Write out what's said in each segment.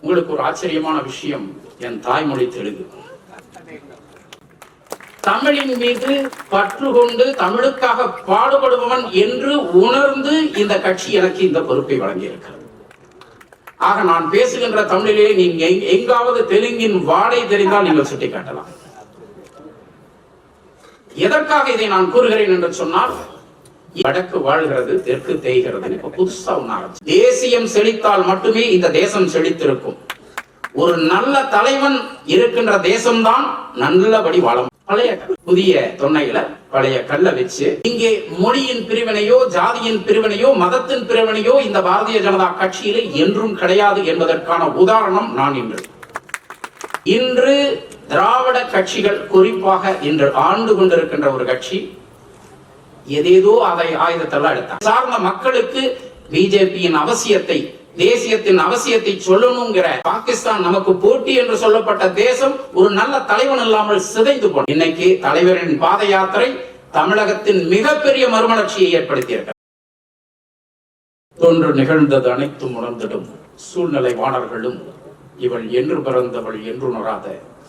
உங்களுக்கு ஒரு ஆச்சரியமான விஷயம் என் தாய்மொழி தெலுங்கு. தமிழின் மீது பற்று கொண்டு தமிழுக்காக பாடுபடுபவன் என்று உணர்ந்து இந்த கட்சி எனக்கு இந்த பொறுப்பை வழங்கியிருக்கிறது. ஆக நான் பேசுகின்ற தமிழிலே நீங்க எங்- எங்காவது தெலுங்கின் வாடை தெரிந்தால் நீங்கள் சுட்டிக்காட்டலாம். எதற்காக இதை நான் கூறுகிறேன் என்று சொன்னால் வடக்கு வாழ்கிறது தெற்கு தேய்கிறது இப்ப புதுசா ஒண்ணு ஆரம்பிச்சு. தேசியம் செழித்தால் மட்டுமே இந்த தேசம் செழித்திருக்கும். ஒரு நல்ல தலைவன் இருக்கின்ற தேசம்தான் நல்லபடி வாழும். பழைய புதிய தொன்னையில பழைய கல்ல வச்சு இங்கே மொழியின் பிரிவினையோ ஜாதியின் பிரிவினையோ மதத்தின் பிரிவினையோ இந்த பாரதிய ஜனதா கட்சியிலே என்றும் கிடையாது என்பதற்கான உதாரணம் நான் இன்று. இன்று திராவிட கட்சிகள் குறிப்பாக இன்று ஆண்டு கொண்டிருக்கின்ற ஒரு கட்சி எதேதோ அதை ஆயுதத்தெல்லாம் எடுத்தான் சார்ந்த மக்களுக்கு பிஜேபியின் அவசியத்தை தேசியத்தின் அவசியத்தை சொல்லணுங்கிற பாகிஸ்தான் நமக்கு போட்டி என்று சொல்லப்பட்ட தேசம் ஒரு நல்ல தலைவன் இல்லாமல் சிதைந்து போன. இன்னைக்கு தலைவரின் பாத யாத்திரை தமிழகத்தின் மிகப்பெரிய மறுமலர்ச்சியை ஏற்படுத்தியிருக்கிறது தொன்று நிகழ்ந்தது அனைத்தும் உணர்ந்திடும். சூழ்நிலை வாணர்களும் இவள் என்று பிறந்தவள் என்றுணராத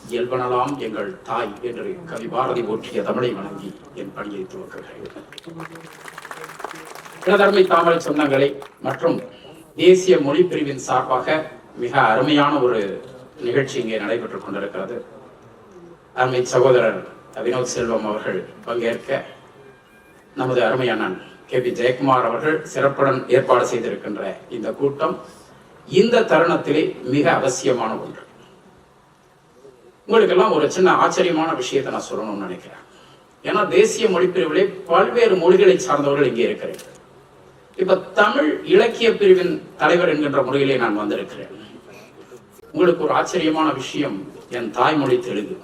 இயல்பனலாம் எங்கள் தாய் என்று கவி பாரதி போற்றிய தமிழை வணங்கி என் பணியை துவக்குகிறேன். இளதர்மை தாமல் சொந்தங்களை மற்றும் தேசிய மொழி பிரிவின் சார்பாக மிக அருமையான ஒரு நிகழ்ச்சி இங்கே நடைபெற்றுக் கொண்டிருக்கிறது. அருமை சகோதரர் வினோத் செல்வம் அவர்கள் பங்கேற்க நமது அருமை அண்ணன் கே பி ஜெயக்குமார் அவர்கள் சிறப்புடன் ஏற்பாடு செய்திருக்கின்ற இந்த கூட்டம் இந்த தருணத்திலே மிக அவசியமான ஒன்று. உங்களுக்கெல்லாம் ஒரு சின்ன ஆச்சரியமான விஷயத்தை நான் சொல்லணும்னு நினைக்கிறேன். ஏன்னா தேசிய மொழிப்பிரிவிலே பல்வேறு மொழிகளை சார்ந்தவர்கள் இங்கே இருக்கிறீர்கள். இப்ப தமிழ் இலக்கிய பிரிவின் தலைவர் என்கின்ற முறையிலே நான் வந்திருக்கிறேன். உங்களுக்கு ஒரு ஆச்சரியமான விஷயம் என் தாய்மொழி தெலுங்கு.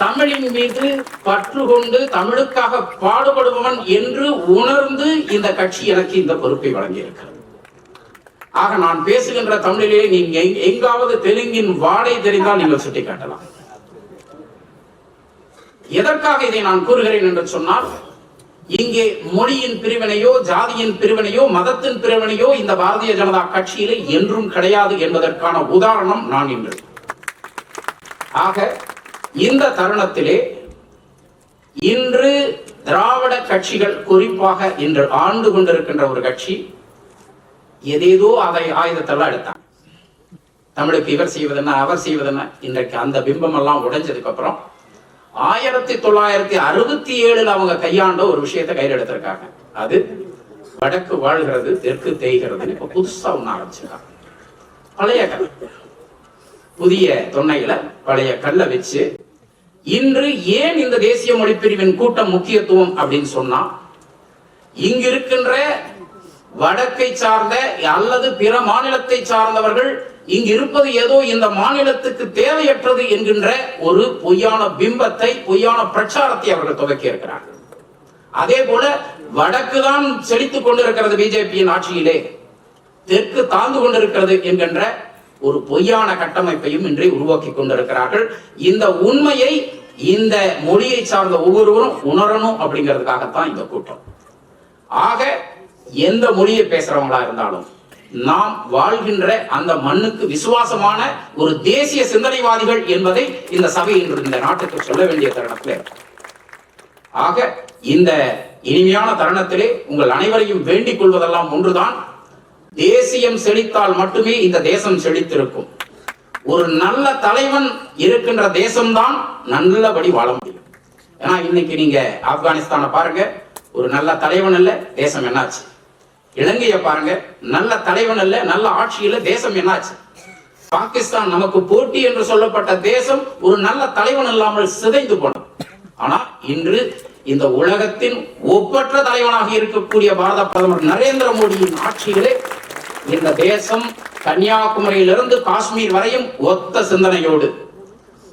தமிழின் மீது பற்று கொண்டு தமிழுக்காக பாடுபடுபவன் என்று உணர்ந்து இந்த கட்சி எனக்கு இந்த பொறுப்பை வழங்கியிருக்கிறது. ஆக நான் பேசுகின்ற தமிழிலே நீங்க எங்காவது தெலுங்கின் வாடை தெரிந்தால் நீங்கள் சுட்டிக்காட்டலாம். எதற்காக இதை நான் கூறுகிறேன் என்று சொன்னால் இங்கே மொழியின் பிரிவினையோ ஜாதியின் பிரிவினையோ மதத்தின் பிரிவினையோ இந்த பாரதிய ஜனதா கட்சியிலே என்றும் கிடையாது என்பதற்கான உதாரணம் நான் இன்று. ஆக இந்த தருணத்திலே இன்று திராவிட கட்சிகள் குறிப்பாக இன்று ஆண்டு கொண்டிருக்கின்ற ஒரு கட்சி எதேதோ அதை ஆயுதத்தெல்லாம் எடுத்தான். தமிழுக்கு இவர் செய்வதென்ன அவர் செய்வதென்ன இன்றைக்கு அந்த பிம்பம் எல்லாம் உடைஞ்சதுக்கு அப்புறம் ஆயிரத்தி தொள்ளாயிரத்தி அறுபத்தி ஏழுல அவங்க கையாண்ட ஒரு விஷயத்தை கையில் எடுத்திருக்காங்க. அது வடக்கு வாழ்கிறது தெற்கு தேய்கிறதுன்னு இப்ப புதுசா ஒண்ணு ஆரம்பிச்சிருக்காங்க. பழைய கதை. புதிய தொன்னையில பழைய கல்லை வச்சு இன்று ஏன் இந்த தேசிய மொழி பிரிவின் கூட்டம் முக்கியத்துவம் அப்படின்னு சொன்னா இங்க இருக்கின்ற வடக்கை சார்ந்த அல்லது பிற மாநிலத்தை சார்ந்தவர்கள் இங்கு இருப்பது ஏதோ இந்த மாநிலத்துக்கு தேவையற்றது என்கின்ற ஒரு பொய்யான பிம்பத்தை பொய்யான பிரச்சாரத்தை அவர்கள் துவக்கி இருக்கிறார்கள். அதே போல வடக்கு தான் செழித்துக் கொண்டிருக்கிறது பிஜேபியின் ஆட்சியிலே. தெற்கு தாழ்ந்து கொண்டிருக்கிறது என்கின்ற ஒரு பொய்யான கட்டமைப்பையும் இன்றி உருவாக்கி கொண்டிருக்கிறார்கள். இந்த உண்மையை இந்த மொழியை சார்ந்த ஒவ்வொருவரும் உணரணும் அப்படிங்கிறதுக்காகத்தான் இந்த கூட்டம். ஆக எந்த மொழியை பேசுறவங்களா இருந்தாலும் நாம் வாழ்கின்ற அந்த மண்ணுக்கு விசுவாசமான ஒரு தேசிய சிந்தனைவாதிகள் என்பதை இந்த சபை இன்று இந்த நாட்டுக்கு சொல்ல வேண்டிய தருணத்தில் ஆக இந்த இனிமையான தருணத்திலே உங்கள் அனைவரையும் வேண்டிக் கொள்வதெல்லாம் ஒன்றுதான். தேசியம் செழித்தால் மட்டுமே இந்த தேசம் செழித்திருக்கும். ஒரு நல்ல தலைவன் இருக்கின்ற தேசம்தான் நல்லபடி வாழ முடியும். ஏன்னா இன்னைக்கு நீங்க ஆப்கானிஸ்தானை பாருங்க ஒரு நல்ல தலைவன் இல்லை தேசம் என்னாச்சு? இலங்கையை பாருங்க நல்ல தலைவன் அல்ல நல்ல ஆட்சியில் தேசம் என்னாச்சு? பாகிஸ்தான் நமக்கு போட்டி என்று சொல்லப்பட்ட தேசம் ஒரு நல்ல தலைவன் இல்லாமல் சிதைந்து போனது. ஆனா இன்று இந்த உலகத்தின் ஒப்பற்ற தலைவனாக இருக்கக்கூடிய பாரத பிரதமர் நரேந்திர மோடியின் ஆட்சியிலே இந்த தேசம் கன்னியாகுமரியிலிருந்து காஷ்மீர் வரையும் ஒத்த சிந்தனையோடு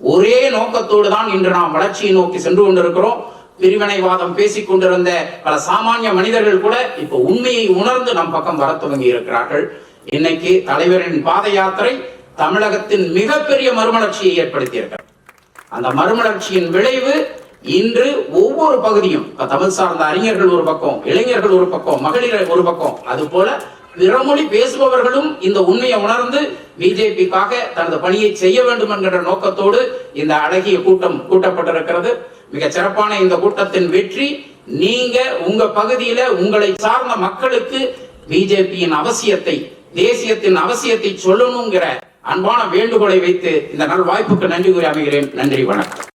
ஒரே நோக்கத்தோடு தான் இன்று நாம் வளர்ச்சியை நோக்கி சென்று கொண்டிருக்கிறோம். பிரிவினைவாதம் பேசிக் கொண்டிருந்த பல சாமானிய மனிதர்கள் கூட இப்ப உண்மையை உணர்ந்து நம் பக்கம் வர துவங்கி இருக்கிறார்கள். இன்னைக்கு தலைவரின் பாத யாத்திரை தமிழகத்தின் மிகப்பெரிய மறுமலர்ச்சியை ஏற்படுத்தி அந்த மறுமலர்ச்சியின் விளைவு இன்று ஒவ்வொரு பகுதியும் இப்ப தமிழ் சார்ந்த அறிஞர்கள் ஒரு பக்கம் இளைஞர்கள் ஒரு பக்கம் மகளிர் ஒரு பக்கம் அது போல பிறமொழி பேசுபவர்களும் இந்த உண்மையை உணர்ந்து பிஜேபிக்காக தனது பணியை செய்ய வேண்டும் என்கிற நோக்கத்தோடு இந்த அழகிய கூட்டம் கூட்டப்பட்டிருக்கிறது. மிக சிறப்பான இந்த கூட்டத்தின் வெற்றி நீங்க உங்க பகுதியில உங்களை சார்ந்த மக்களுக்கு பிஜேபியின் அவசியத்தை தேசியத்தின் அவசியத்தை சொல்லணுங்கிற அன்பான வேண்டுகோளை வைத்து இந்த நல் வாய்ப்புக்கு நன்றி கூறி அமைகிறேன். நன்றி வணக்கம்.